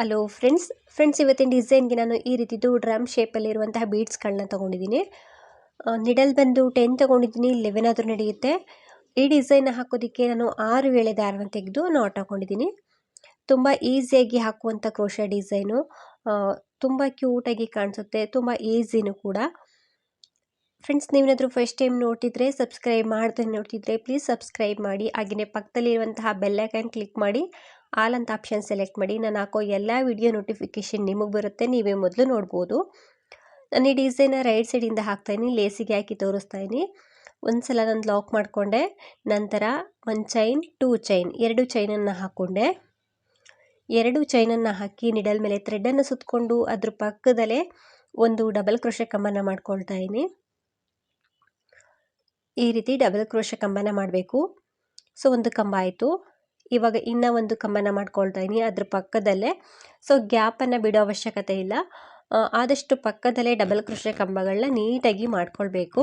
Hello friends friends ಇವತ್ತಿನ ಡಿಸೈನ್ಗೆ ನಾನು ಈ ರೀತಿದು ಡ್ರಮ್ ಶೇಪಲ್ಲಿರುವಂತಹ ಬೀಡ್ಸ್ಗಳನ್ನ ತೊಗೊಂಡಿದ್ದೀನಿ. ನಿಡಲ್ ಬಂದು ಟೆನ್ ತೊಗೊಂಡಿದ್ದೀನಿ ಲೆವೆನ್ ಆದರೂ ನಡೆಯುತ್ತೆ. ಈ ಡಿಸೈನ್ ಹಾಕೋದಕ್ಕೆ ನಾನು ಆರು ವೇಳೆ ದಾರನ ತೆಗೆದು ನಾಟ್ ಹಾಕೊಂಡಿದ್ದೀನಿ. ತುಂಬ ಈಸಿಯಾಗಿ ಹಾಕುವಂಥ ಕ್ರೋಶ ಡಿಸೈನು ತುಂಬ ಕ್ಯೂಟಾಗಿ ಕಾಣಿಸುತ್ತೆ, ತುಂಬ ಈಸಿನೂ ಕೂಡ. ಫ್ರೆಂಡ್ಸ್ ನೀವೇನಾದರೂ ಫಸ್ಟ್ ಟೈಮ್ ನೋಡ್ತಿದ್ರೆ ಸಬ್ಸ್ಕ್ರೈಬ್ ಮಾಡ್ದೆ ನೋಡ್ತಿದ್ರೆ ಪ್ಲೀಸ್ ಸಬ್ಸ್ಕ್ರೈಬ್ ಮಾಡಿ ಹಾಗೆಯೇ ಪಕ್ಕದಲ್ಲಿರುವಂತಹ ಬೆಲ್ಲೈಕನ್ ಕ್ಲಿಕ್ ಮಾಡಿ. ಆಲ್ ಅಂತ ಆಪ್ಷನ್ ಸೆಲೆಕ್ಟ್ ಮಾಡಿ. ನಾನು ಹಾಕೋ ಎಲ್ಲ ವಿಡಿಯೋ ನೋಟಿಫಿಕೇಷನ್ ನಿಮಗೆ ಬರುತ್ತೆ, ನೀವೇ ಮೊದಲು ನೋಡ್ಬೋದು. ನಾನು ಈ ಡಿಸೈನ ರೈಟ್ ಸೈಡಿಂದ ಹಾಕ್ತಾಯಿದ್ದೀನಿ ಲೇಸಿಗೆ ಹಾಕಿ ತೋರಿಸ್ತಾ ಇದ್ದೀನಿ. ಒಂದು ಸಲ ನಾನು ಲಾಕ್ ಮಾಡಿಕೊಂಡೆ, ನಂತರ ಒಂದು ಚೈನ್, ಟೂ ಚೈನ್, ಎರಡು ಚೈನನ್ನು ಹಾಕ್ಕೊಂಡೆ ಎರಡು ಚೈನನ್ನು ಹಾಕಿ ನಿಡಲ್ ಮೇಲೆ ಥ್ರೆಡನ್ನು ಸುತ್ತಕೊಂಡು ಅದ್ರ ಪಕ್ಕದಲ್ಲೇ ಒಂದು ಡಬಲ್ ಕ್ರೋಶ ಕಂಬನ ಮಾಡ್ಕೊಳ್ತಾ ಇದ್ದೀನಿ. ಈ ರೀತಿ ಡಬಲ್ ಕ್ರೋಶ ಕಂಬನ ಮಾಡಬೇಕು. ಸೊ, ಒಂದು ಕಂಬ ಆಯಿತು. ಇವಾಗ ಇನ್ನೂ ಒಂದು ಕಂಬನ ಮಾಡ್ಕೊಳ್ತಾ ಇದ್ದೀನಿ ಅದ್ರ ಪಕ್ಕದಲ್ಲೇ ಸೊ ಗ್ಯಾಪನ್ನು ಬಿಡೋ ಅವಶ್ಯಕತೆ ಇಲ್ಲ. ಆದಷ್ಟು ಪಕ್ಕದಲ್ಲೇ ಡಬಲ್ ಕೃಷಿ ಕಂಬಗಳನ್ನ ನೀಟಾಗಿ ಮಾಡ್ಕೊಳ್ಬೇಕು.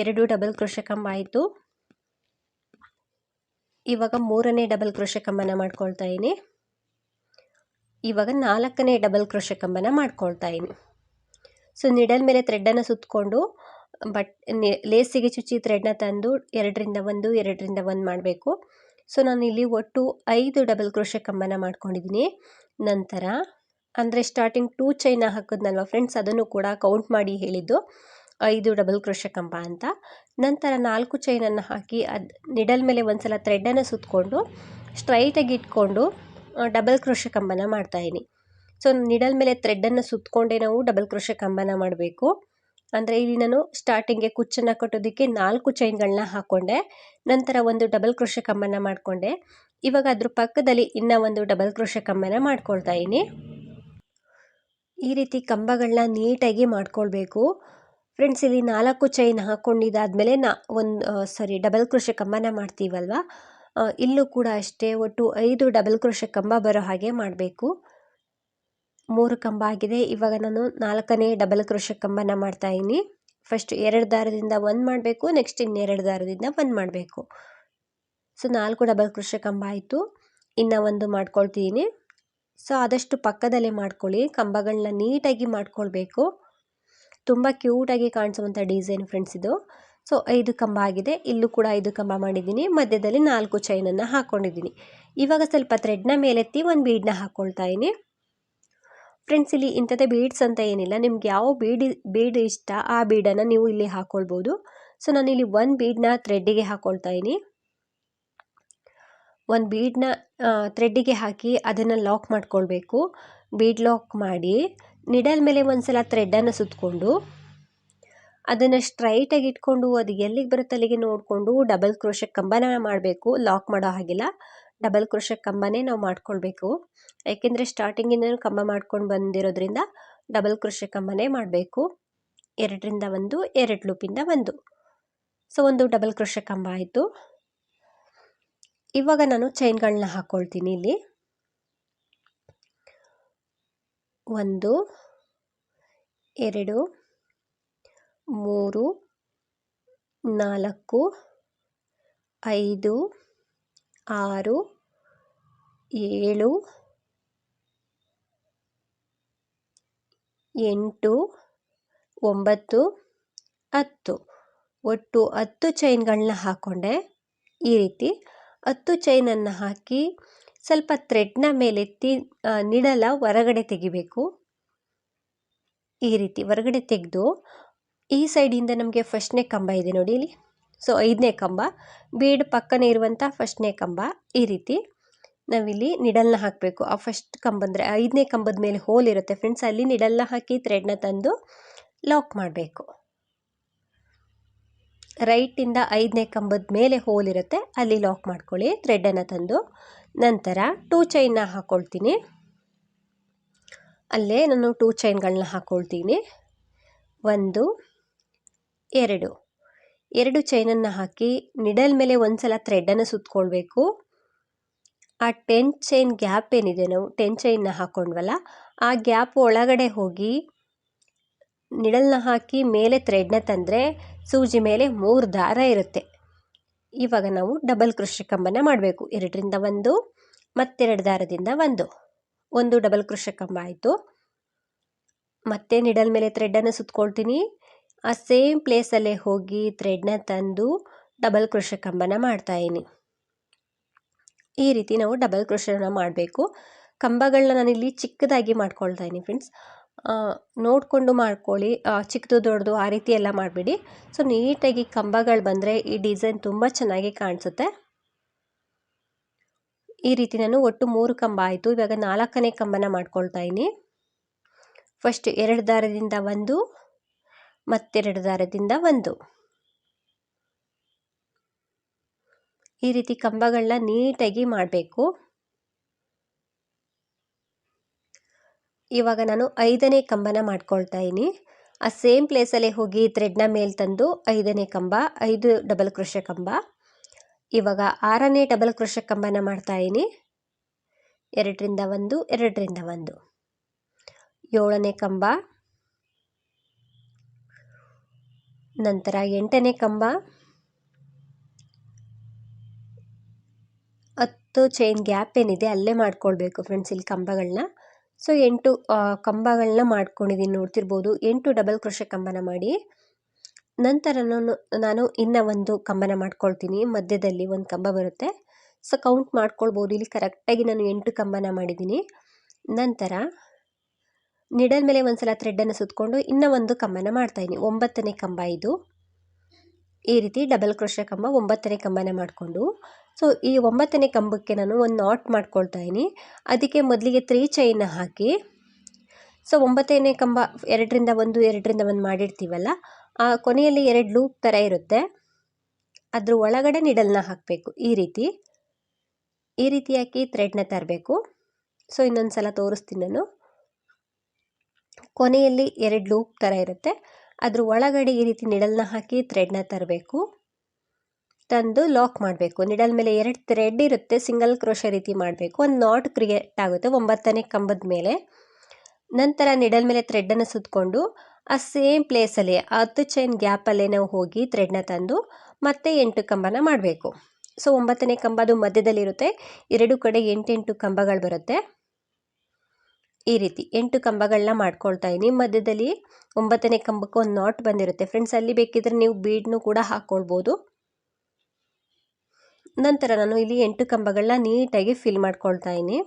ಎರಡು ಡಬಲ್ ಕೃಷಿ ಕಂಬ ಆಯಿತು. ಇವಾಗ ಮೂರನೇ ಡಬಲ್ ಕೃಷಿ ಕಂಬನ ಮಾಡ್ಕೊಳ್ತಾ ಇದ್ದೀನಿ ಇವಾಗ ನಾಲ್ಕನೇ ಡಬಲ್ ಕೃಷಿ ಕಂಬನ ಮಾಡ್ಕೊಳ್ತಾ ಇದ್ದೀನಿ ಸೊ ನಿಡಲ್ ಮೇಲೆ ಥ್ರೆಡ್ಡನ್ನು ಸುತ್ತಕೊಂಡು ಬಟ್ ಲೇಸಿಗೆ ಚುಚ್ಚಿ ಥ್ರೆಡ್ನ ತಂದು ಎರಡರಿಂದ ಒಂದು ಎರಡರಿಂದ ಒಂದು ಮಾಡಬೇಕು. ಸೊ ಇಲ್ಲಿ ಒಟ್ಟು ಐದು ಡಬಲ್ ಕ್ರೋಶೆ ಕಂಬನ ಮಾಡ್ಕೊಂಡಿದ್ದೀನಿ ನಂತರ, ಅಂದರೆ ಸ್ಟಾರ್ಟಿಂಗ್ ಟೂ ಚೈನ ಹಾಕಿದ್ನಲ್ವ ಫ್ರೆಂಡ್ಸ್ ಅದನ್ನು ಕೂಡ ಕೌಂಟ್ ಮಾಡಿ ಹೇಳಿದ್ದು ಐದು ಡಬಲ್ ಕ್ರೋಶೆ ಕಂಬ ಅಂತ. ನಂತರ ನಾಲ್ಕು ಚೈನನ್ನು ಹಾಕಿ ಅದು ನಿಡಲ್ ಮೇಲೆ ಒಂದು ಸಲ ಥ್ರೆಡ್ಡನ್ನು ಸುತ್ತಕೊಂಡು ಸ್ಟ್ರೈಟಾಗಿ ಇಟ್ಕೊಂಡು ಡಬಲ್ ಕ್ರೋಶೆ ಕಂಬನ ಮಾಡ್ತಾಯಿದ್ದೀನಿ ಸೊ ನಿಡಲ್ ಮೇಲೆ ಥ್ರೆಡ್ಡನ್ನು ಸುತ್ತಕೊಂಡೇ ನಾವು ಡಬಲ್ ಕ್ರೋಶೆ ಕಂಬನ ಮಾಡಬೇಕು. ಅಂದರೆ ಇಲ್ಲಿ ನಾನು ಸ್ಟಾರ್ಟಿಂಗ್ಗೆ ಕುಚ್ಚನ್ನು ಕಟ್ಟೋದಕ್ಕೆ ನಾಲ್ಕು ಚೈನ್ಗಳನ್ನ ಹಾಕ್ಕೊಂಡೆ ನಂತರ ಒಂದು ಡಬಲ್ ಕ್ರೋಶ ಕಮ್ಮನ್ನು ಮಾಡಿಕೊಂಡೆ. ಇವಾಗ ಅದ್ರ ಪಕ್ಕದಲ್ಲಿ ಇನ್ನೂ ಒಂದು ಡಬಲ್ ಕ್ರೋಶ ಕಮ್ಮನ್ನು ಮಾಡ್ಕೊಳ್ತಾ ಇದ್ದೀನಿ. ಈ ರೀತಿ ಕಂಬಗಳನ್ನ ನೀಟಾಗಿ ಮಾಡ್ಕೊಳ್ಬೇಕು. ಫ್ರೆಂಡ್ಸ್ ಇಲ್ಲಿ ನಾಲ್ಕು ಚೈನ್ ಹಾಕ್ಕೊಂಡಿದ್ದಾದಮೇಲೆ ನಾ ಒಂದು ಸಾರಿ ಡಬಲ್ ಕ್ರೋಶ ಕಂಬನ ಮಾಡ್ತೀವಲ್ವ? ಇಲ್ಲೂ ಕೂಡ ಅಷ್ಟೇ ಒಟ್ಟು ಐದು ಡಬಲ್ ಕ್ರೋಶ ಕಂಬ ಬರೋ ಹಾಗೆ ಮಾಡಬೇಕು. ಮೂರು ಕಂಬ ಆಗಿದೆ ಇವಾಗ ನಾನು ನಾಲ್ಕನೇ ಡಬಲ್ ಕ್ರೋಶ ಕಂಬನ ಮಾಡ್ತಾಯಿದ್ದೀನಿ ಫಸ್ಟ್ ಎರಡು ದಾರದಿಂದ ಒಂದು ಮಾಡಬೇಕು ನೆಕ್ಸ್ಟ್ ಇನ್ನೆರಡು ದಾರದಿಂದ ಒಂದು ಮಾಡಬೇಕು. ಸೊ ನಾಲ್ಕು ಡಬಲ್ ಕ್ರೋಶ ಕಂಬ ಆಯಿತು. ಇನ್ನು ಒಂದು ಮಾಡ್ಕೊಳ್ತಿದ್ದೀನಿ ಸೊ ಆದಷ್ಟು ಪಕ್ಕದಲ್ಲೇ ಮಾಡ್ಕೊಳ್ಳಿ. ಕಂಬಗಳನ್ನ ನೀಟಾಗಿ ಮಾಡ್ಕೊಳ್ಬೇಕು. ತುಂಬ ಕ್ಯೂಟಾಗಿ ಕಾಣಿಸುವಂಥ ಡಿಸೈನ್ ಫ್ರೆಂಡ್ಸ್ ಇದು. ಸೊ ಐದು ಕಂಬ ಆಗಿದೆ. ಇಲ್ಲೂ ಕೂಡ ಐದು ಕಂಬ ಮಾಡಿದ್ದೀನಿ. ಮಧ್ಯದಲ್ಲಿ ನಾಲ್ಕು ಚೈನನ್ನು ಹಾಕ್ಕೊಂಡಿದ್ದೀನಿ ಇವಾಗ ಸ್ವಲ್ಪ ಥ್ರೆಡ್ನ ಮೇಲೆತ್ತಿ ಒಂದು ಬೀಡನ್ನ ಹಾಕ್ಕೊಳ್ತಾ ಇದ್ದೀನಿ. ಫ್ರೆಂಡ್ಸ್ ಇಲ್ಲಿ ಇಂಥದ್ದೇ ಬೀಡ್ಸ್ ಅಂತ ಏನಿಲ್ಲ. ನಿಮ್ಗೆ ಯಾವ ಬೀಡ್ ಬೀಡ್ ಇಷ್ಟ ಆ ಬೀಡನ್ನು ನೀವು ಇಲ್ಲಿ ಹಾಕ್ಕೊಳ್ಬೋದು ಸೊ ನಾನು ಇಲ್ಲಿ ಒಂದು ಬೀಡನ್ನ ಥ್ರೆಡ್ಡಿಗೆ ಹಾಕ್ಕೊಳ್ತಾ ಇದ್ದೀನಿ ಒಂದು ಬೀಡನ್ನ ಥ್ರೆಡ್ಡಿಗೆ ಹಾಕಿ ಅದನ್ನು ಲಾಕ್ ಮಾಡ್ಕೊಳ್ಬೇಕು. ಬೀಡ್ ಲಾಕ್ ಮಾಡಿ ನಿಡಲ್ ಮೇಲೆ ಒಂದು ಸಲ ಥ್ರೆಡ್ಡನ್ನು ಸುತ್ತಕೊಂಡು ಅದನ್ನು ಸ್ಟ್ರೈಟಾಗಿ ಇಟ್ಕೊಂಡು ಅದು ಎಲ್ಲಿಗೆ ಬರುತ್ತೆ ಅಲ್ಲಿಗೆ ನೋಡಿಕೊಂಡು ಡಬಲ್ ಕ್ರೋಶ ಕಂಬನ ಮಾಡಬೇಕು. ಲಾಕ್ ಮಾಡೋ ಹಾಗಿಲ್ಲ. ಡಬಲ್ ಕ್ರೋಶ ಕಂಬನೇ ನಾವು ಮಾಡ್ಕೊಳ್ಬೇಕು. ಏಕೆಂದರೆ ಸ್ಟಾರ್ಟಿಂಗಿಂದನೂ ಕಂಬ ಮಾಡ್ಕೊಂಡು ಬಂದಿರೋದ್ರಿಂದ ಡಬಲ್ ಕ್ರೋಶ ಕಂಬನೇ ಮಾಡಬೇಕು. ಎರಡರಿಂದ ಒಂದು, ಎರಡು ಲೂಪಿಂದ ಒಂದು. ಸೊ ಒಂದು ಡಬಲ್ ಕ್ರೋಶ ಕಂಬ ಆಯಿತು. ಇವಾಗ ನಾನು ಚೈನ್ಗಳನ್ನ ಹಾಕ್ಕೊಳ್ತೀನಿ ಇಲ್ಲಿ. ಒಂದು, ಎರಡು, ಮೂರು, ನಾಲ್ಕು, ಐದು ಆರು, ಏಳು, ಎಂಟು, ಒಂಬತ್ತು, ಹತ್ತು. ಒಟ್ಟು ಹತ್ತು ಚೈನ್ಗಳನ್ನ ಹಾಕ್ಕೊಂಡೆ ಈ ರೀತಿ ಹತ್ತು ಚೈನನ್ನು ಹಾಕಿ ಸ್ವಲ್ಪ ಥ್ರೆಡ್ನ ಮೇಲೆತ್ತಿ ನಿಡಲ ಹೊರಗಡೆ ತೆಗಿಬೇಕು. ಈ ರೀತಿ ಹೊರಗಡೆ ತೆಗೆದು ಈ ಸೈಡಿಂದ ನಮಗೆ ಫಸ್ಟ್ನೇ ಕಂಬ ಇದೆ ನೋಡಿ ಇಲ್ಲಿ. ಸೊ ಐದನೇ ಕಂಬ ಬೀಡ್ ಪಕ್ಕನೇ ಇರುವಂಥ ಫಸ್ಟ್ನೇ ಕಂಬ. ಈ ರೀತಿ ನಾವಿಲ್ಲಿ ನಿಡಲ್ನ ಹಾಕಬೇಕು. ಆ ಫಸ್ಟ್ ಕಂಬ ಅಂದರೆ ಐದನೇ ಕಂಬದ ಮೇಲೆ ಹೋಲ್ ಇರುತ್ತೆ ಫ್ರೆಂಡ್ಸ್ ಅಲ್ಲಿ ನಿಡಲ್ನ ಹಾಕಿ ಥ್ರೆಡ್ನ ತಂದು ಲಾಕ್ ಮಾಡಬೇಕು. ರೈಟಿಂದ ಐದನೇ ಕಂಬದ ಮೇಲೆ ಹೋಲ್ ಇರುತ್ತೆ. ಅಲ್ಲಿ ಲಾಕ್ ಮಾಡ್ಕೊಳ್ಳಿ ಥ್ರೆಡನ್ನು ತಂದು. ನಂತರ ಟೂ ಚೈನ್ನ ಹಾಕ್ಕೊಳ್ತೀನಿ ಅಲ್ಲೇ ನಾನು ಟೂ ಚೈನ್ಗಳನ್ನ ಹಾಕ್ಕೊಳ್ತೀನಿ ಒಂದು, ಎರಡು. ಎರಡು ಚೈನನ್ನು ಹಾಕಿ ನಿಡಲ್ ಮೇಲೆ ಒಂದು ಸಲ ಥ್ರೆಡನ್ನು ಸುತ್ತಕೊಳ್ಬೇಕು ಆ ಟೆನ್ ಚೈನ್ ಗ್ಯಾಪ್ ಏನಿದೆ ನಾವು ಟೆನ್ ಚೈನ್ನ ಹಾಕ್ಕೊಂಡ್ವಲ್ಲ ಆ ಗ್ಯಾಪ್ ಒಳಗಡೆ ಹೋಗಿ ನಿಡಲ್ನ ಹಾಕಿ ಮೇಲೆ ಥ್ರೆಡ್ನ ತಂದರೆ ಸೂಜಿ ಮೇಲೆ ಮೂರು ದಾರ ಇರುತ್ತೆ. ಇವಾಗ ನಾವು ಡಬಲ್ ಕೃಷಿ ಕಂಬನ ಮಾಡಬೇಕು. ಎರಡರಿಂದ ಒಂದು, ಮತ್ತೆರಡು ದಾರದಿಂದ ಒಂದು. ಒಂದು ಡಬಲ್ ಕೃಷಿ ಕಂಬ ಆಯಿತು. ಮತ್ತೆ ನಿಡಲ್ ಮೇಲೆ ಥ್ರೆಡನ್ನು ಸುತ್ಕೊಳ್ತೀನಿ. ಆ ಸೇಮ್ ಪ್ಲೇಸಲ್ಲೇ ಹೋಗಿ ಥ್ರೆಡ್ನ ತಂದು ಡಬಲ್ ಕ್ರೋಶ ಕಂಬನ ಮಾಡ್ತಾಯಿದ್ದೀನಿ ಈ ರೀತಿ ನಾವು ಡಬಲ್ ಕ್ರೋಶನ ಮಾಡಬೇಕು. ಕಂಬಗಳನ್ನ ನಾನಿಲ್ಲಿ ಚಿಕ್ಕದಾಗಿ ಮಾಡ್ಕೊಳ್ತಾ ಇದ್ದೀನಿ ಫ್ರೆಂಡ್ಸ್ ನೋಡಿಕೊಂಡು ಮಾಡ್ಕೊಳ್ಳಿ. ಚಿಕ್ಕದು ದೊಡ್ಡದು ಆ ರೀತಿ ಎಲ್ಲ ಮಾಡಬೇಡಿ. ಸೊ ನೀಟಾಗಿ ಕಂಬಗಳು ಬಂದರೆ ಈ ಡಿಸೈನ್ ತುಂಬ ಚೆನ್ನಾಗಿ ಕಾಣಿಸುತ್ತೆ. ಈ ರೀತಿ ನಾನು ಒಟ್ಟು ಮೂರು ಕಂಬ ಆಯಿತು. ಇವಾಗ ನಾಲ್ಕನೇ ಕಂಬನ ಮಾಡ್ಕೊಳ್ತಾ ಇದ್ದೀನಿ. ಫಸ್ಟ್ ಎರಡು ದಾರದಿಂದ ಒಂದು ಮತ್ತೆರಡು ದಾರದಿಂದ ಒಂದು. ಈ ರೀತಿ ಕಂಬಗಳನ್ನ ನೀಟಾಗಿ ಮಾಡಬೇಕು. ಇವಾಗ ನಾನು ಐದನೇ ಕಂಬನ ಮಾಡ್ಕೊಳ್ತಾ ಇದ್ದೀನಿ. ಆ ಸೇಮ್ ಪ್ಲೇಸಲ್ಲೇ ಹೋಗಿ ಥ್ರೆಡ್ನ ಮೇಲೆ ತಂದು ಐದನೇ ಕಂಬ, ಐದು ಡಬಲ್ ಕ್ರೋಶ ಕಂಬ. ಇವಾಗ ಆರನೇ ಡಬಲ್ ಕ್ರೋಶ ಕಂಬನ ಮಾಡ್ತಾ ಇದ್ದೀನಿ. ಎರಡರಿಂದ ಒಂದು ಎರಡರಿಂದ ಒಂದು. ಏಳನೇ ಕಂಬ ನಂತರ ಎಂಟನೇ ಕಂಬ. ಹತ್ತು ಚೈನ್ ಗ್ಯಾಪ್ ಏನಿದೆ ಅಲ್ಲೇ ಮಾಡ್ಕೊಳ್ಬೇಕು ಫ್ರೆಂಡ್ಸ್ ಇಲ್ಲಿ ಕಂಬಗಳನ್ನ ಸೊ ಎಂಟು ಕಂಬಗಳನ್ನ ಮಾಡ್ಕೊಂಡಿದ್ದೀನಿ ನೋಡ್ತಿರ್ಬೋದು. ಎಂಟು ಡಬಲ್ ಕ್ರೋಶ ಕಂಬನ ಮಾಡಿ. ನಂತರ ನಾನು ಇನ್ನ ಒಂದು ಕಂಬನ ಮಾಡ್ಕೊಳ್ತೀನಿ. ಮಧ್ಯದಲ್ಲಿ ಒಂದು ಕಂಬ ಬರುತ್ತೆ. ಸೊ ಕೌಂಟ್ ಮಾಡ್ಕೊಳ್ಬೋದು. ಇಲ್ಲಿ ಕರೆಕ್ಟಾಗಿ ನಾನು ಎಂಟು ಕಂಬನ ಮಾಡಿದ್ದೀನಿ ನಂತರ ನಿಡಲ್ ಮೇಲೆ ಒಂದು ಸಲ ಥ್ರೆಡ್ಡನ್ನು ಸುತ್ತಕೊಂಡು ಇನ್ನೂ ಒಂದು ಕಂಬನ ಮಾಡ್ತಾಯಿದ್ದೀನಿ ಒಂಬತ್ತನೇ ಕಂಬ ಇದು. ಈ ರೀತಿ ಡಬಲ್ ಕ್ರೋಶ ಕಂಬ ಒಂಬತ್ತನೇ ಕಂಬನ ಮಾಡಿಕೊಂಡು. ಸೊ ಈ ಒಂಬತ್ತನೇ ಕಂಬಕ್ಕೆ ನಾನು ಒಂದು ನಾಟ್ ಮಾಡ್ಕೊಳ್ತಾ ಇದ್ದೀನಿ. ಅದಕ್ಕೆ ಮೊದಲಿಗೆ ತ್ರೀ ಚೈನ ಹಾಕಿ. ಸೊ ಒಂಬತ್ತನೇ ಕಂಬ ಎರಡರಿಂದ ಒಂದು ಎರಡರಿಂದ ಒಂದು ಮಾಡಿರ್ತೀವಲ್ಲ, ಆ ಕೊನೆಯಲ್ಲಿ ಎರಡು ಲೂಪ್ ಥರ ಇರುತ್ತೆ. ಅದ್ರ ಒಳಗಡೆ ನಿಡಲ್ನ ಹಾಕಬೇಕು. ಈ ರೀತಿ. ಈ ರೀತಿ ಹಾಕಿ ಥ್ರೆಡ್ನ ತರಬೇಕು. ಸೊ ಇನ್ನೊಂದು ಸಲ ತೋರಿಸ್ತೀನಿ ನಾನು. ಕೊನೆಯಲ್ಲಿ ಎರಡು ಲೂಪ್ ಥರ ಇರುತ್ತೆ. ಅದ್ರ ಒಳಗಡೆ ಈ ರೀತಿ ನಿಡಲ್ನ ಹಾಕಿ ಥ್ರೆಡ್ನ ತರಬೇಕು. ತಂದು ಲಾಕ್ ಮಾಡಬೇಕು. ನಿಡಲ್ ಮೇಲೆ ಎರಡು ಥ್ರೆಡ್ ಇರುತ್ತೆ. ಸಿಂಗಲ್ ಕ್ರೋಶ ರೀತಿ ಮಾಡಬೇಕು. ಒಂದು ನಾಟ್ ಕ್ರಿಯೇಟ್ ಆಗುತ್ತೆ. ಒಂಬತ್ತನೇ ಕಂಬದ ಮೇಲೆ. ನಂತರ ನಿಡಲ್ ಮೇಲೆ ಥ್ರೆಡ್ಡನ್ನು ಸುತ್ತಕೊಂಡು ಆ ಸೇಮ್ ಪ್ಲೇಸಲ್ಲಿ ಹತ್ತು ಚೈನ್ ಗ್ಯಾಪಲ್ಲೇ ನಾವು ಹೋಗಿ ಥ್ರೆಡ್ನ ತಂದು ಮತ್ತೆ ಎಂಟು ಕಂಬನ ಮಾಡಬೇಕು. ಸೊ ಒಂಬತ್ತನೇ ಕಂಬ ಅದು ಮಧ್ಯದಲ್ಲಿರುತ್ತೆ. ಎರಡು ಕಡೆ ಎಂಟೆಂಟು ಕಂಬಗಳು ಬರುತ್ತೆ. ಈ ರೀತಿ ಎಂಟು ಕಂಬಗಳನ್ನ ಮಾಡ್ಕೊಳ್ತಾ ಇದ್ದೀನಿ ಮಧ್ಯದಲ್ಲಿ ಒಂಬತ್ತನೇ ಕಂಬಕ್ಕೆ ಒಂದು ನಾಟ್ ಬಂದಿರುತ್ತೆ. ಫ್ರೆಂಡ್ಸ್ ಅಲ್ಲಿ ಬೇಕಿದ್ರೆ ನೀವು ಬೀಡ್ನು ಕೂಡ ಹಾಕ್ಕೊಳ್ಬೋದು ನಂತರ ನಾನು ಇಲ್ಲಿ ಎಂಟು ಕಂಬಗಳನ್ನ ನೀಟಾಗಿ ಫಿಲ್ ಮಾಡ್ಕೊಳ್ತಾ ಇದ್ದೀನಿ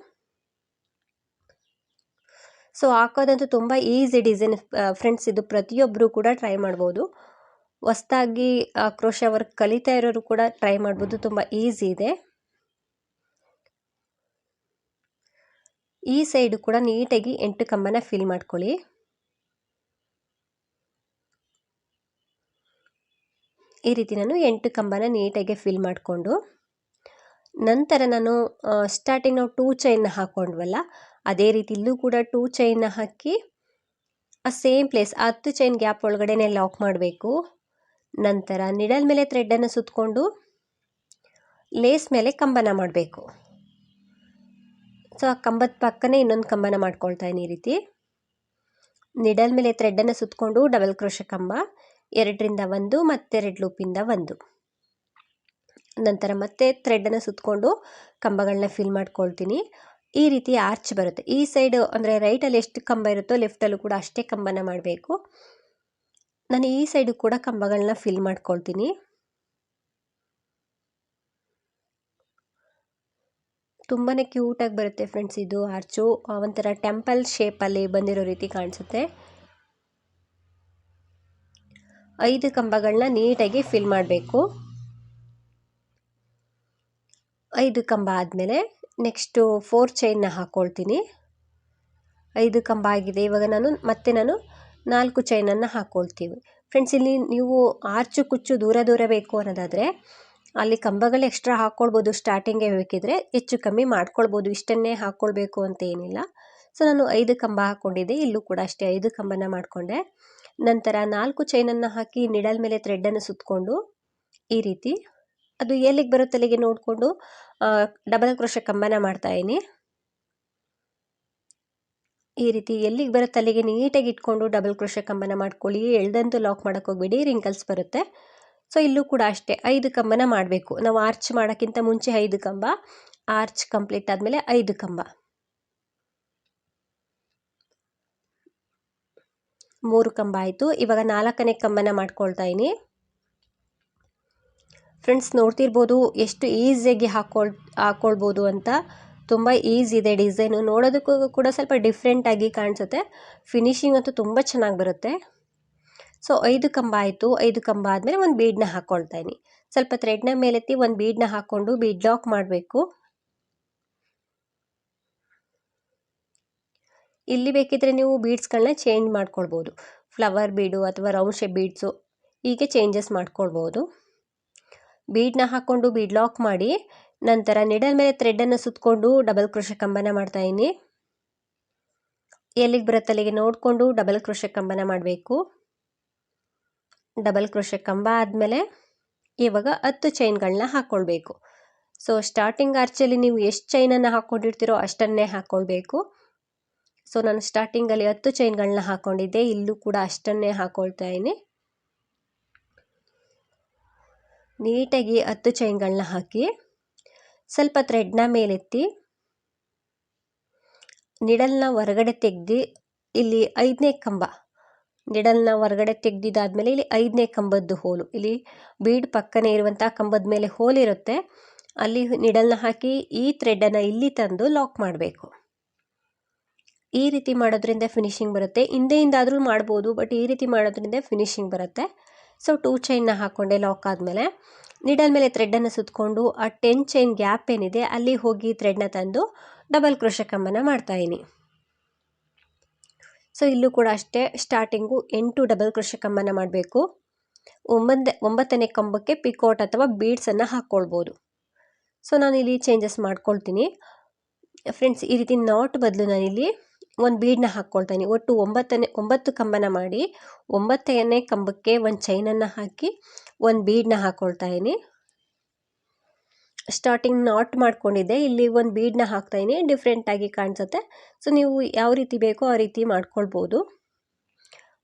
ಸೊ ಹಾಕೋದಂತೂ ತುಂಬ ಈಸಿ ಡಿಸೈನ್ ಫ್ರೆಂಡ್ಸ್ ಇದು ಪ್ರತಿಯೊಬ್ಬರು ಕೂಡ ಟ್ರೈ ಮಾಡ್ಬೋದು. ಹೊಸ್ದಾಗಿ ಕ್ರೋಶ ವರ್ಕ್ ಕಲಿತಾ ಇರೋರು ಕೂಡ ಟ್ರೈ ಮಾಡ್ಬೋದು. ತುಂಬ ಈಸಿ ಇದೆ. ಈ ಸೈಡು ಕೂಡ ನೀಟಾಗಿ ಎಂಟು ಕಂಬನ ಫಿಲ್ ಮಾಡ್ಕೊಳ್ಳಿ. ಈ ರೀತಿ ನಾನು ಎಂಟು ಕಂಬನ ನೀಟಾಗಿ ಫಿಲ್ ಮಾಡಿಕೊಂಡು, ನಂತರ ನಾನು ಸ್ಟಾರ್ಟಿಂಗ್ ನಾವು ಟೂ ಚೈನ್ನ ಹಾಕ್ಕೊಂಡ್ವಲ್ಲ ಅದೇ ರೀತಿ ಇಲ್ಲೂ ಕೂಡ ಟೂ ಚೈನ್ನ ಹಾಕಿ, ಆ ಸೇಮ್ ಪ್ಲೇಸ್ ಹತ್ತು ಚೈನ್ ಗ್ಯಾಪ್ ಒಳಗಡೆನೆ ಲಾಕ್ ಮಾಡಬೇಕು. ನಂತರ ನಿಡಲ್ ಮೇಲೆ ಥ್ರೆಡ್ಡನ್ನು ಸುತ್ತಕೊಂಡು ಲೇಸ್ ಮೇಲೆ ಕಂಬನ ಮಾಡಬೇಕು. ಸೊ, ಆ ಕಂಬದ ಪಕ್ಕನೇ ಇನ್ನೊಂದು ಕಂಬನ ಮಾಡ್ಕೊಳ್ತಾ ಈ ರೀತಿ. ನಿಡಲ್ ಮೇಲೆ ಥ್ರೆಡ್ಡನ್ನು ಸುತ್ತಕೊಂಡು ಡಬಲ್ ಕ್ರೋಶ ಕಂಬ, ಎರಡರಿಂದ ಒಂದು ಮತ್ತೆರಡು ಲೂಪಿಂದ ಒಂದು. ನಂತರ ಮತ್ತೆ ಥ್ರೆಡ್ಡನ್ನು ಸುತ್ತಕೊಂಡು ಕಂಬಗಳನ್ನ ಫಿಲ್ ಮಾಡ್ಕೊಳ್ತೀನಿ. ಈ ರೀತಿ ಆರ್ಚ್ ಬರುತ್ತೆ. ಈ ಸೈಡ್ ಅಂದರೆ ರೈಟಲ್ಲಿ ಎಷ್ಟು ಕಂಬ ಇರುತ್ತೋ ಲೆಫ್ಟಲ್ಲೂ ಕೂಡ ಅಷ್ಟೇ ಕಂಬನ ಮಾಡಬೇಕು. ನಾನು ಈ ಸೈಡು ಕೂಡ ಕಂಬಗಳನ್ನ ಫಿಲ್ ಮಾಡ್ಕೊಳ್ತೀನಿ. ತುಂಬಾ ಕ್ಯೂಟಾಗಿ ಬರುತ್ತೆ ಫ್ರೆಂಡ್ಸ್ ಇದು. ಆರ್ಚು ಒಂಥರ ಟೆಂಪಲ್ ಶೇಪಲ್ಲಿ ಬಂದಿರೋ ರೀತಿ ಕಾಣಿಸುತ್ತೆ. ಐದು ಕಂಬಗಳನ್ನ ನೀಟಾಗಿ ಫಿಲ್ ಮಾಡಬೇಕು. ಐದು ಕಂಬ ಆದಮೇಲೆ ನೆಕ್ಸ್ಟು ಫೋರ್ ಚೈನ್ನ ಹಾಕ್ಕೊಳ್ತೀನಿ ಐದು ಕಂಬ ಆಗಿದೆ. ಇವಾಗ ನಾನು, ಮತ್ತೆ ನಾನು ನಾಲ್ಕು ಚೈನನ್ನು ಹಾಕ್ಕೊಳ್ತೀವಿ ಫ್ರೆಂಡ್ಸ್ ಇಲ್ಲಿ ನೀವು ಆರ್ಚು ಕುಚ್ಚು ದೂರ ದೂರ ಬೇಕು ಅನ್ನೋದಾದರೆ ಅಲ್ಲಿ ಕಂಬಗಳು ಎಕ್ಸ್ಟ್ರಾ ಹಾಕ್ಕೊಳ್ಬೋದು ಸ್ಟಾರ್ಟಿಂಗೇ ಬೇಕಿದ್ರೆ, ಹೆಚ್ಚು ಕಮ್ಮಿ ಮಾಡ್ಕೊಳ್ಬೋದು, ಇಷ್ಟನ್ನೇ ಹಾಕ್ಕೊಳ್ಬೇಕು ಅಂತ ಏನಿಲ್ಲ. ಸೊ ನಾನು ಐದು ಕಂಬ ಹಾಕ್ಕೊಂಡಿದ್ದೆ ಇಲ್ಲೂ ಕೂಡ ಅಷ್ಟೇ ಐದು ಕಂಬನ ಮಾಡಿಕೊಂಡೆ. ನಂತರ ನಾಲ್ಕು ಚೈನನ್ನು ಹಾಕಿ ನಿಡಲ್ ಮೇಲೆ ಥ್ರೆಡ್ಡನ್ನು ಸುತ್ತಕೊಂಡು ಈ ರೀತಿ. ಅದು ಎಲ್ಲಿಗೆ ಬರೋ ತಲೆಗೆ ನೋಡಿಕೊಂಡು ಡಬಲ್ ಕ್ರೋಶ ಕಂಬನ ಮಾಡ್ತಾಯಿನಿ ಈ ರೀತಿ ಎಲ್ಲಿಗೆ ಬರೋ ನೀಟಾಗಿ ಇಟ್ಕೊಂಡು ಡಬಲ್ ಕ್ರೋಶ ಕಂಬನ ಮಾಡ್ಕೊಳ್ಳಿ. ಎಳ್ದಂತೂ ಲಾಕ್ ಮಾಡೋಕ್ಕೆ ಹೋಗ್ಬೇಡಿ ರಿಂಕಲ್ಸ್ ಬರುತ್ತೆ. ಸೊ ಇಲ್ಲೂ ಕೂಡ ಅಷ್ಟೇ, ಐದು ಕಂಬನ ಮಾಡಬೇಕು. ನಾವು ಆರ್ಚ್ ಮಾಡೋಕ್ಕಿಂತ ಮುಂಚೆ ಐದು ಕಂಬ ಆರ್ಚ್ ಕಂಪ್ಲೀಟ್ ಆದಮೇಲೆ ಐದು ಕಂಬ. ಮೂರು ಕಂಬ ಆಯಿತು. ಇವಾಗ ನಾಲ್ಕನೇ ಕಂಬನ ಮಾಡ್ಕೊಳ್ತಾ ಇದ್ದೀನಿ. ಫ್ರೆಂಡ್ಸ್ ನೋಡ್ತಿರ್ಬೋದು ಎಷ್ಟು ಈಸಿಯಾಗಿ ಹಾಕೊಳ್ ಹಾಕ್ಕೊಳ್ಬೋದು ಅಂತ. ತುಂಬ ಈಸಿ ಇದೆ ಡಿಸೈನು ನೋಡೋದಕ್ಕೂ ಕೂಡ ಸ್ವಲ್ಪ ಡಿಫ್ರೆಂಟಾಗಿ ಕಾಣಿಸುತ್ತೆ. ಫಿನಿಶಿಂಗ್ ಅಂತೂ ತುಂಬ ಚೆನ್ನಾಗಿ ಬರುತ್ತೆ. ಸೊ ಐದು ಕಂಬ ಆಯಿತು, ಐದು ಕಂಬ ಆದಮೇಲೆ ಒಂದು ಬೀಡನ್ನ ಹಾಕ್ಕೊಳ್ತಾ ಇದ್ದೀನಿ. ಸ್ವಲ್ಪ ಥ್ರೆಡ್ನ ಮೇಲೆತ್ತಿ ಒಂದು ಬೀಡನ್ನ ಹಾಕ್ಕೊಂಡು ಬೀಡ್ ಲಾಕ್ ಮಾಡಬೇಕು. ಇಲ್ಲಿ ಬೇಕಿದ್ರೆ ನೀವು ಬೀಡ್ಸ್ಗಳನ್ನ ಚೇಂಜ್ ಮಾಡ್ಕೊಳ್ಬೋದು. ಫ್ಲವರ್ ಬೀಡು ಅಥವಾ ರೌಂಡ್ ಶೇಪ್ ಬೀಡ್ಸು ಹೀಗೆ ಚೇಂಜಸ್ ಮಾಡ್ಕೊಳ್ಬೋದು. ಬೀಡ್ನ ಹಾಕ್ಕೊಂಡು ಬೀಡ್ ಲಾಕ್ ಮಾಡಿ ನಂತರ ನಿಡಲ್ ಮೇಲೆ ಥ್ರೆಡನ್ನು ಸುತ್ತಕೊಂಡು ಡಬಲ್ ಕೃಷಿ ಕಂಬನ ಮಾಡ್ತಾಯಿದ್ದೀನಿ ಎಲ್ಲಿಗೆ ಬರುತ್ತೆ ಅಲ್ಲಿಗೆ ನೋಡಿಕೊಂಡು ಡಬಲ್ ಕ್ರೋಶ ಕಂಬನ ಮಾಡಬೇಕು. ಡಬಲ್ ಕ್ರೋಶ ಕಂಬ ಆದಮೇಲೆ ಇವಾಗ ಹತ್ತು ಚೈನ್ಗಳನ್ನ ಹಾಕ್ಕೊಳ್ಬೇಕು ಸೊ ಸ್ಟಾರ್ಟಿಂಗ್ ಆರ್ಚಲ್ಲಿ ನೀವು ಎಷ್ಟು ಚೈನನ್ನು ಹಾಕ್ಕೊಂಡಿರ್ತೀರೋ ಅಷ್ಟನ್ನೇ ಹಾಕ್ಕೊಳ್ಬೇಕು ಸೊ ನಾನು ಸ್ಟಾರ್ಟಿಂಗಲ್ಲಿ ಹತ್ತು ಚೈನ್ಗಳನ್ನ ಹಾಕ್ಕೊಂಡಿದ್ದೆ ಇಲ್ಲೂ ಕೂಡ ಅಷ್ಟನ್ನೇ ಹಾಕ್ಕೊಳ್ತಾ ಇದ್ದೀನಿ. ನೀಟಾಗಿ ಹತ್ತು ಚೈನ್ಗಳನ್ನ ಹಾಕಿ, ಸ್ವಲ್ಪ ಥ್ರೆಡ್ನ ಮೇಲೆತ್ತಿ ನಿಡಲ್ನ ಹೊರಗಡೆ ತೆಗೆದು, ಇಲ್ಲಿ ಐದನೇ ಕಂಬ ನಿಡಲ್ನ ಹೊರಗಡೆ ತೆಗೆದಿದ್ದಾದ್ಮೇಲೆ ಇಲ್ಲಿ ಐದನೇ ಕಂಬದ್ದು ಹೋಲು. ಇಲ್ಲಿ ಬೀಡ್ ಪಕ್ಕನೇ ಇರುವಂಥ ಕಂಬದ ಮೇಲೆ ಹೋಲಿರುತ್ತೆ ಅಲ್ಲಿ ನಿಡಲ್ನ ಹಾಕಿ ಈ ಥ್ರೆಡನ್ನು ಇಲ್ಲಿ ತಂದು ಲಾಕ್ ಮಾಡಬೇಕು. ಈ ರೀತಿ ಮಾಡೋದ್ರಿಂದ ಫಿನಿಶಿಂಗ್ ಬರುತ್ತೆ. ಹಿಂದೆಯಿಂದಾದರೂ ಮಾಡ್ಬೋದು ಬಟ್ ಈ ರೀತಿ ಮಾಡೋದ್ರಿಂದ ಫಿನಿಶಿಂಗ್ ಬರುತ್ತೆ. ಸೊ ಟೂ ಚೈನ್ನ ಹಾಕ್ಕೊಂಡೆ ಲಾಕ್ ಆದಮೇಲೆ ನಿಡಲ್ ಮೇಲೆ ಥ್ರೆಡನ್ನು ಸುತ್ತಕೊಂಡು ಆ ಟೆನ್ ಚೈನ್ ಗ್ಯಾಪ್ ಏನಿದೆ, ಅಲ್ಲಿ ಹೋಗಿ ಥ್ರೆಡ್ನ ತಂದು ಡಬಲ್ ಕ್ರೋಶ ಕಂಬನ ಮಾಡ್ತಾಯಿನಿ ಸೊ ಇಲ್ಲೂ ಕೂಡ ಅಷ್ಟೇ ಸ್ಟಾರ್ಟಿಂಗು ಎಂಟು ಡಬಲ್ ಕ್ರೋಶ ಕಂಬನ ಮಾಡಬೇಕು. ಒಂಬತ್ತ ಒಂಬತ್ತನೇ ಕಂಬಕ್ಕೆ ಪಿಕೋಟ್ ಅಥವಾ ಬೀಡ್ಸನ್ನು ಹಾಕ್ಕೊಳ್ಬೋದು ಸೊ ಇಲ್ಲಿ ಚೇಂಜಸ್ ಮಾಡ್ಕೊಳ್ತೀನಿ. ಫ್ರೆಂಡ್ಸ್ ಈ ರೀತಿ ನಾಟ್ ಬದಲು ನಾನಿಲ್ಲಿ ಒಂದು ಬೀಡನ್ನ ಹಾಕ್ಕೊಳ್ತೀನಿ ಒಟ್ಟು ಒಂಬತ್ತನೇ, ಒಂಬತ್ತು ಕಂಬನ ಮಾಡಿ ಒಂಬತ್ತನೇ ಕಂಬಕ್ಕೆ ಒಂದು ಚೈನನ್ನು ಹಾಕಿ ಒಂದು ಬೀಡನ್ನ ಹಾಕ್ಕೊಳ್ತಾ ಇದ್ದೀನಿ. ಸ್ಟಾರ್ಟಿಂಗ್ ನಾಟ್ ಮಾಡ್ಕೊಂಡಿದ್ದೆ. ಇಲ್ಲಿ ಒಂದು ಬೀಡನ್ನ ಹಾಕ್ತಾಯಿನಿ ಡಿಫ್ರೆಂಟಾಗಿ ಕಾಣಿಸುತ್ತೆ. ಸೊ ನೀವು ಯಾವ ರೀತಿ ಬೇಕೋ ಆ ರೀತಿ ಮಾಡ್ಕೊಳ್ಬೋದು.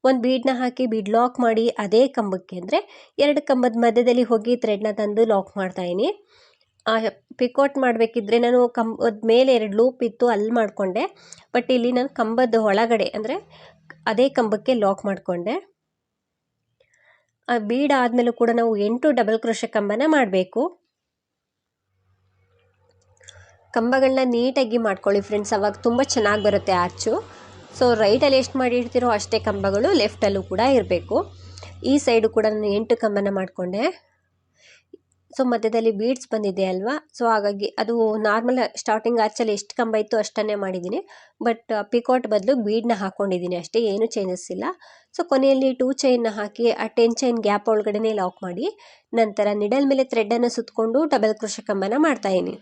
ಒಂದು ಬೀಡನ್ನ ಹಾಕಿ ಬೀಡ್ ಲಾಕ್ ಮಾಡಿ ಅದೇ ಕಂಬಕ್ಕೆ ಅಂದರೆ ಎರಡು ಕಂಬದ ಮಧ್ಯದಲ್ಲಿ ಹೋಗಿ ಥ್ರೆಡ್ನ ತಂದು ಲಾಕ್ ಮಾಡ್ತಾಯಿನಿ ಪಿಕೌಟ್ ಮಾಡಬೇಕಿದ್ರೆ ನಾನು ಕಂಬದ ಮೇಲೆ ಎರಡು ಲೂಪ್ ಇತ್ತು, ಅಲ್ಲಿ ಮಾಡಿಕೊಂಡೆ. ಬಟ್ ಇಲ್ಲಿ ನಾನು ಕಂಬದ ಒಳಗಡೆ ಅಂದರೆ ಅದೇ ಕಂಬಕ್ಕೆ ಲಾಕ್ ಮಾಡಿಕೊಂಡೆ. ಬೀಡ್ ಆದಮೇಲೂ ಕೂಡ ನಾವು ಎಂಟು ಡಬಲ್ ಕ್ರೋಶ ಕಂಬನ ಮಾಡಬೇಕು. ಕಂಬಗಳನ್ನ ನೀಟಾಗಿ ಮಾಡ್ಕೊಳ್ಳಿ ಫ್ರೆಂಡ್ಸ್ ಅವಾಗ ತುಂಬ ಚೆನ್ನಾಗಿ ಬರುತ್ತೆ ಆರ್ಚು ಸೊ ರೈಟಲ್ಲಿ ಎಷ್ಟು ಮಾಡಿರ್ತೀರೋ ಅಷ್ಟೇ ಕಂಬಗಳು ಲೆಫ್ಟಲ್ಲೂ ಕೂಡ ಇರಬೇಕು. ಈ ಸೈಡು ಕೂಡ ನಾನು ಎಂಟು ಕಂಬನ ಮಾಡಿಕೊಂಡೆ. ಸೊ ಮಧ್ಯದಲ್ಲಿ ಬೀಡ್ಸ್ ಬಂದಿದೆ ಅಲ್ವಾ? ಸೊ ಹಾಗಾಗಿ ಅದು ನಾರ್ಮಲ್ ಸ್ಟಾರ್ಟಿಂಗ್ ಆರ್ಚಲ್ಲಿ ಎಷ್ಟು ಕಂಬ ಇತ್ತು ಅಷ್ಟನ್ನೇ ಮಾಡಿದ್ದೀನಿ. ಬಟ್ ಪಿಕಾಟ್ ಬದಲು ಬೀಡನ್ನ ಹಾಕ್ಕೊಂಡಿದ್ದೀನಿ ಅಷ್ಟೇ, ಏನೂ ಚೇಂಜಸ್ ಇಲ್ಲ. ಸೊ ಕೊನೆಯಲ್ಲಿ ಟೂ ಚೈನ್ನ ಹಾಕಿ, ಆ ಟೆನ್ ಚೈನ್ ಗ್ಯಾಪ್ ಒಳಗಡೆನೇ ಲಾಕ್ ಮಾಡಿ, ನಂತರ ನಿಡಲ್ ಮೇಲೆ ಥ್ರೆಡ್ಡನ್ನು ಸುತ್ತಕೊಂಡು ಡಬಲ್ ಕೃಷಿ ಕಂಬನ ಮಾಡ್ತಾಯಿದ್ದೀನಿ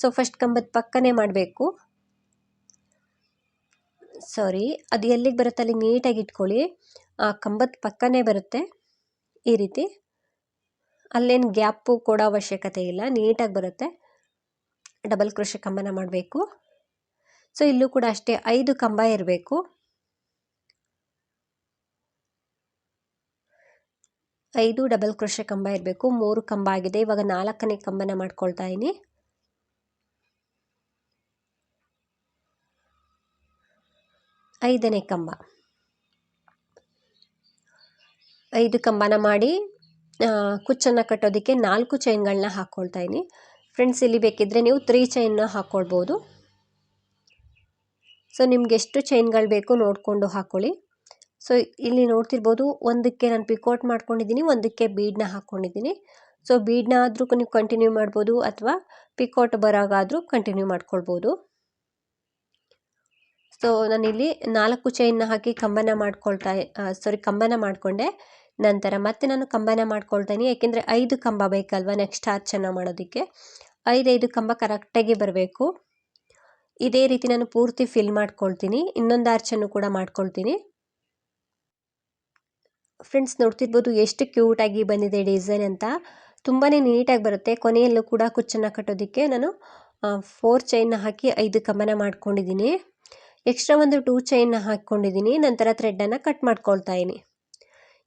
ಸೊ ಫಸ್ಟ್ ಕಂಬದ ಪಕ್ಕನೇ ಮಾಡಬೇಕು. ಸಾರಿ ಅದು ಎಲ್ಲಿಗೆ ಬರುತ್ತೆ ಅಲ್ಲಿ ನೀಟಾಗಿ ಇಟ್ಕೊಳ್ಳಿ. ಆ ಕಂಬದ ಪಕ್ಕನೇ ಬರುತ್ತೆ ಈ ರೀತಿ. ಅಲ್ಲೇನು ಗ್ಯಾಪು ಕೊಡೋ ಅವಶ್ಯಕತೆ ಇಲ್ಲ ನೀಟಾಗಿ ಬರುತ್ತೆ. ಡಬಲ್ ಕ್ರೋಶ ಕಂಬನ ಮಾಡಬೇಕು. ಸೊ ಇಲ್ಲೂ ಕೂಡ ಅಷ್ಟೇ ಐದು ಕಂಬ ಇರಬೇಕು. ಐದು ಡಬಲ್ ಕ್ರೋಶ ಕಂಬ ಇರಬೇಕು. ಮೂರು ಕಂಬ ಆಗಿದೆ. ಇವಾಗ ನಾಲ್ಕನೇ ಕಂಬನ ಮಾಡ್ಕೊಳ್ತಾ ಇದ್ದೀನಿ ಐದನೇ ಕಂಬ. ಐದು ಕಂಬನ ಮಾಡಿ ಕುಚ್ಚನ್ನು ಕಟ್ಟೋದಕ್ಕೆ ನಾಲ್ಕು ಚೈನ್ಗಳನ್ನ ಹಾಕ್ಕೊಳ್ತಾ ಇದ್ದೀನಿ ಫ್ರೆಂಡ್ಸ್, ಇಲ್ಲಿ ಬೇಕಿದ್ದರೆ ನೀವು ತ್ರೀ ಚೈನ್ನ ಹಾಕ್ಕೊಳ್ಬೋದು ಸೊ, ನಿಮ್ಗೆ ಎಷ್ಟು ಚೈನ್ಗಳು ಬೇಕು ನೋಡಿಕೊಂಡು ಹಾಕ್ಕೊಳ್ಳಿ ಸೊ, ಇಲ್ಲಿ ನೋಡ್ತಿರ್ಬೋದು ಒಂದಕ್ಕೆ ನಾನು ಪಿಕೌಟ್ ಮಾಡ್ಕೊಂಡಿದ್ದೀನಿ, ಒಂದಕ್ಕೆ ಬೀಡನ್ನ ಹಾಕ್ಕೊಂಡಿದ್ದೀನಿ ಸೊ ಬೀಡನ್ನ ಆದರೂ ನೀವು ಕಂಟಿನ್ಯೂ ಮಾಡ್ಬೋದು ಅಥವಾ ಪಿಕೌಟ್ ಬರೋಗಾದರೂ ಕಂಟಿನ್ಯೂ ಮಾಡ್ಕೊಳ್ಬೋದು. ಸೊ ನಾನಿಲ್ಲಿ ನಾಲ್ಕು ಚೈನ್ನ ಹಾಕಿ ಕಂಬನ ಮಾಡ್ಕೊಳ್ತಾ ಸಾರಿ ಕಂಬನ ಮಾಡಿಕೊಂಡೆ. ನಂತರ ಮತ್ತೆ ನಾನು ಕಂಬನ ಮಾಡ್ಕೊಳ್ತೀನಿ. ಯಾಕೆಂದರೆ ಐದು ಕಂಬ ಬೇಕಲ್ವ ನೆಕ್ಸ್ಟ್ ಆರ್ಚನ್ನು ಮಾಡೋದಕ್ಕೆ. ಐದೈದು ಕಂಬ ಕರೆಕ್ಟಾಗಿ ಬರಬೇಕು. ಇದೇ ರೀತಿ ನಾನು ಪೂರ್ತಿ ಫಿಲ್ ಮಾಡ್ಕೊಳ್ತೀನಿ. ಇನ್ನೊಂದು ಆರ್ಚನ್ನು ಕೂಡ ಮಾಡ್ಕೊಳ್ತೀನಿ. ಫ್ರೆಂಡ್ಸ್ ನೋಡ್ತಿರ್ಬೋದು ಎಷ್ಟು ಕ್ಯೂಟಾಗಿ ಬಂದಿದೆ ಡಿಸೈನ್ ಅಂತ. ತುಂಬಾ ನೀಟಾಗಿ ಬರುತ್ತೆ. ಕೊನೆಯಲ್ಲೂ ಕೂಡ ಕುಚ್ಚನ್ನು ಕಟ್ಟೋದಕ್ಕೆ ನಾನು ಫೋರ್ ಚೈನ್ನ ಹಾಕಿ ಐದು ಕಂಬನ ಮಾಡ್ಕೊಂಡಿದ್ದೀನಿ. ಎಕ್ಸ್ಟ್ರಾ ಒಂದು ಟೂ ಚೈನ್ನ ಹಾಕ್ಕೊಂಡಿದ್ದೀನಿ ನಂತರ ಥ್ರೆಡ್ಡನ್ನು ಕಟ್ ಮಾಡ್ಕೊಳ್ತಾ ಇದ್ದೀನಿ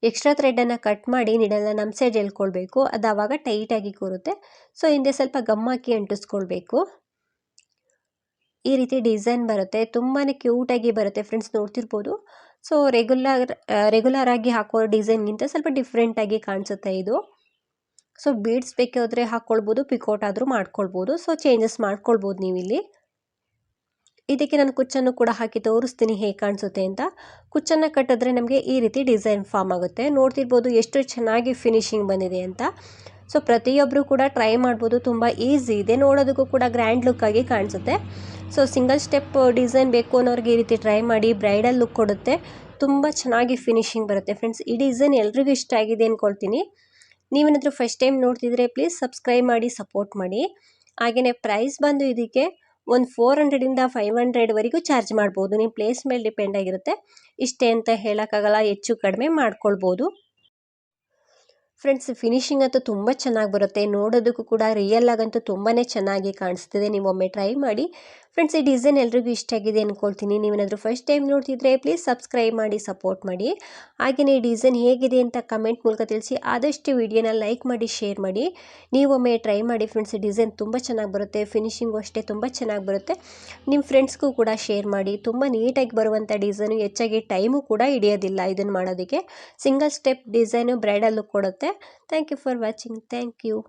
ಎಕ್ಸ್ಟ್ರಾ ಥ್ರೆಡ್ಡನ್ನು ಕಟ್ ಮಾಡಿ ನಿಡಲ್ನ ನಮ್ಮ ಸೈಡ್ ಎಳ್ಕೊಳ್ಬೇಕು ಅದು ಆವಾಗ ಟೈಟಾಗಿ ಕೂರುತ್ತೆ. ಸೊ ಹಿಂದೆ ಸ್ವಲ್ಪ ಗಮ್ಮಾಕಿ ಅಂಟಿಸ್ಕೊಳ್ಬೇಕು. ಈ ರೀತಿ ಡಿಸೈನ್ ಬರುತ್ತೆ. ತುಂಬಾ ಕ್ಯೂಟಾಗಿ ಬರುತ್ತೆ ಫ್ರೆಂಡ್ಸ್ ನೋಡ್ತಿರ್ಬೋದು. ಸೊ ರೆಗ್ಯುಲರ್ ರೆಗ್ಯುಲರ್ ಆಗಿ ಹಾಕೋ ಡಿಸೈನ್ಗಿಂತ ಸ್ವಲ್ಪ ಡಿಫ್ರೆಂಟಾಗಿ ಕಾಣಿಸುತ್ತೆ ಇದು. ಸೊ ಬೀಡ್ಸ್ ಬೇಕಾದರೆ ಹಾಕ್ಕೊಳ್ಬೋದು ಪಿಕೋಟ್ ಆದರೂ ಮಾಡ್ಕೊಳ್ಬೋದು. ಸೊ ಚೇಂಜಸ್ ಮಾಡ್ಕೊಳ್ಬೋದು ನೀವು ಇಲ್ಲಿ ಇದಕ್ಕೆ ನಾನು ಕುಚ್ಚನ್ನು ಕೂಡ ಹಾಕಿ ತೋರಿಸ್ತೀನಿ ಹೇಗೆ ಕಾಣಿಸುತ್ತೆ ಅಂತ. ಕುಚ್ಚನ್ನು ಕಟ್ಟಿದ್ರೆ ನಮಗೆ ಈ ರೀತಿ ಡಿಸೈನ್ ಫಾರ್ಮ್ ಆಗುತ್ತೆ. ನೋಡ್ತಿರ್ಬೋದು ಎಷ್ಟು ಚೆನ್ನಾಗಿ ಫಿನಿಶಿಂಗ್ ಬಂದಿದೆ ಅಂತ. ಸೊ ಪ್ರತಿಯೊಬ್ಬರು ಕೂಡ ಟ್ರೈ ಮಾಡ್ಬೋದು. ತುಂಬ ಈಸಿ ಇದೆ. ನೋಡೋದಕ್ಕೂ ಕೂಡ ಗ್ರ್ಯಾಂಡ್ ಲುಕ್ ಆಗಿ ಕಾಣಿಸುತ್ತೆ. ಸೊ, ಸಿಂಗಲ್ ಸ್ಟೆಪ್ ಡಿಸೈನ್ ಬೇಕು ಅನ್ನೋರಿಗೆ ಈ ರೀತಿ ಟ್ರೈ ಮಾಡಿ. ಬ್ರೈಡಲ್ ಲುಕ್ ಕೊಡುತ್ತೆ. ತುಂಬ ಚೆನ್ನಾಗಿ ಫಿನಿಶಿಂಗ್ ಬರುತ್ತೆ. ಫ್ರೆಂಡ್ಸ್, ಈ ಡಿಸೈನ್ ಎಲ್ರಿಗೂ ಇಷ್ಟ ಆಗಿದೆ ಅಂದ್ಕೊಳ್ತೀನಿ ನೀವೇನಾದರೂ ಫಸ್ಟ್ ಟೈಮ್ ನೋಡ್ತಿದ್ರೆ ಪ್ಲೀಸ್ ಸಬ್ಸ್ಕ್ರೈಬ್ ಮಾಡಿ, ಸಪೋರ್ಟ್ ಮಾಡಿ. ಹಾಗೆಯೇ ಪ್ರೈಸ್ ಬಂದು ಇದಕ್ಕೆ ಒಂದು ಫೋರ್ ಹಂಡ್ರೆಡಿಂದ ಫೈವ್ ಹಂಡ್ರೆಡ್ವರೆಗೂ ಚಾರ್ಜ್ ಮಾಡ್ಬೋದು. ನಿಮ್ಮ ಪ್ಲೇಸ್ ಮೇಲೆ ಡಿಪೆಂಡ್ ಆಗಿರುತ್ತೆ. ಇಷ್ಟೇ ಅಂತ ಹೇಳೋಕ್ಕಾಗಲ್ಲ, ಹೆಚ್ಚು ಕಡಿಮೆ ಮಾಡ್ಕೊಳ್ಬೋದು. ಫ್ರೆಂಡ್ಸ್ ಫಿನಿಶಿಂಗ್ ಅಂತೂ ತುಂಬ ಚೆನ್ನಾಗಿ ಬರುತ್ತೆ. ನೋಡೋದಕ್ಕೂ ಕೂಡ ರಿಯಲ್ ಆಗಂತೂ ತುಂಬಾ ಚೆನ್ನಾಗಿ ಕಾಣಿಸ್ತಿದೆ. ನೀವು ಒಮ್ಮೆ ಟ್ರೈ ಮಾಡಿ. ಫ್ರೆಂಡ್ಸ್ ಈ ಡಿಸೈನ್ ಎಲ್ರಿಗೂ ಇಷ್ಟ ಆಗಿದೆ ಅಂದ್ಕೊಳ್ತೀನಿ ನೀವೇನಾದರೂ ಫಸ್ಟ್ ಟೈಮ್ ನೋಡ್ತಿದ್ರೆ ಪ್ಲೀಸ್ ಸಬ್ಸ್ಕ್ರೈಬ್ ಮಾಡಿ ಸಪೋರ್ಟ್ ಮಾಡಿ. ಹಾಗೆಯೇ ಈ ಡಿಸೈನ್ ಹೇಗಿದೆ ಅಂತ ಕಮೆಂಟ್ ಮೂಲಕ ತಿಳಿಸಿ, ಆದಷ್ಟು ವಿಡಿಯೋನ ಲೈಕ್ ಮಾಡಿ ಶೇರ್ ಮಾಡಿ. ನೀವೊಮ್ಮೆ ಟ್ರೈ ಮಾಡಿ ಫ್ರೆಂಡ್ಸ್ ಡಿಸೈನ್ ತುಂಬ ಚೆನ್ನಾಗಿ ಬರುತ್ತೆ. ಫಿನಿಶಿಂಗು ಅಷ್ಟೇ ತುಂಬ ಚೆನ್ನಾಗಿ ಬರುತ್ತೆ. ನಿಮ್ಮ ಫ್ರೆಂಡ್ಸ್ಗೂ ಕೂಡ ಶೇರ್ ಮಾಡಿ. ತುಂಬ ನೀಟಾಗಿ ಬರುವಂಥ ಡಿಸೈನು ಹೆಚ್ಚಾಗಿ ಟೈಮು ಕೂಡ ಹಿಡಿಯೋದಿಲ್ಲ ಇದನ್ನು ಮಾಡೋದಕ್ಕೆ. Single step design bridal look ಕೊಡುತ್ತೆ. Thank you for watching thank you